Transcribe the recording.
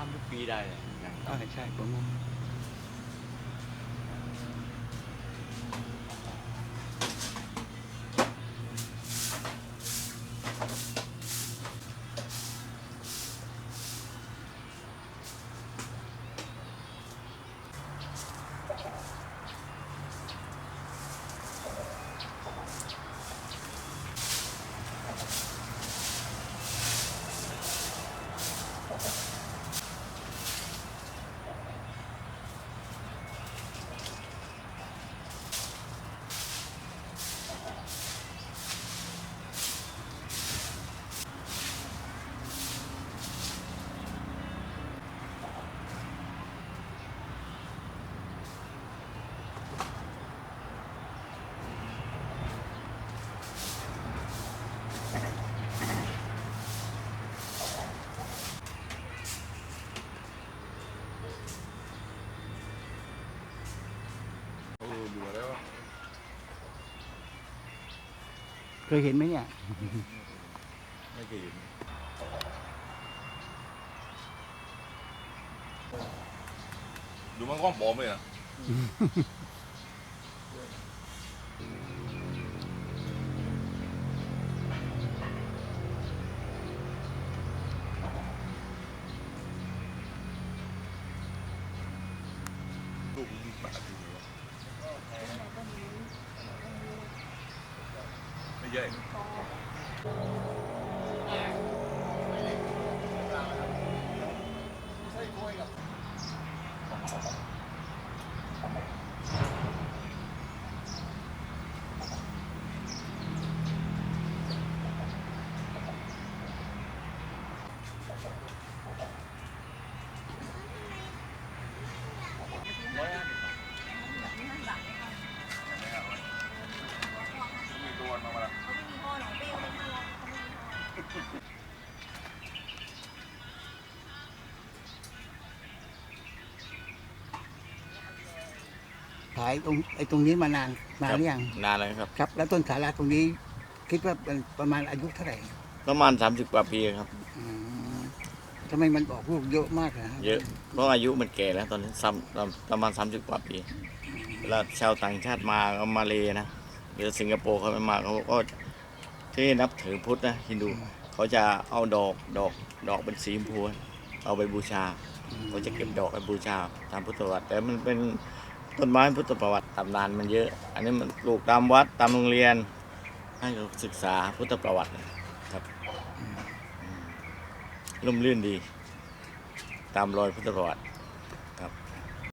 ามสิบปีได้เลยนะเออใช่ผมว่าโเคยเห็นไหมเนี่ย ไม่เคยเห็นดูมันกล้องปลอมเลยนะ ไขายตรงไอ้ตรงนี้มานานนานหรือยังนานแล้วครับ ครับ แล้วต้นสาราตรงนี้ คิดว่าเป็นประมาณอายุเท่าไหร่ประมาณ30กว่าปีครับอืมทำไมมันออกลูกเยอะมากนะฮะเยอะเพราะอายุมันแก่แล้วตอนนี้ซ้ำประมาณ30กว่าปีเวลาชาวต่างชาติมาเอามาเลนะหรือสิงคโปร์เขาไม่มาเขาก็ที่นับถือพุทธนะฮินดู เขาจะเอาดอกดอกดอกเป็นสีชมพูเอาไปบูชาเขาจะเก็บดอกไปบูชาตามพุทธประวัติ แต่มันเป็นต้นไม้พุทธประวัติตำนานมันเยอะ อันนี้มันปลูกตามวัดตามโรงเรียน ให้เขาศึกษาพุทธประวัตินะครับอืมร่มรื่นดี ตามรอยพุทธประวัติ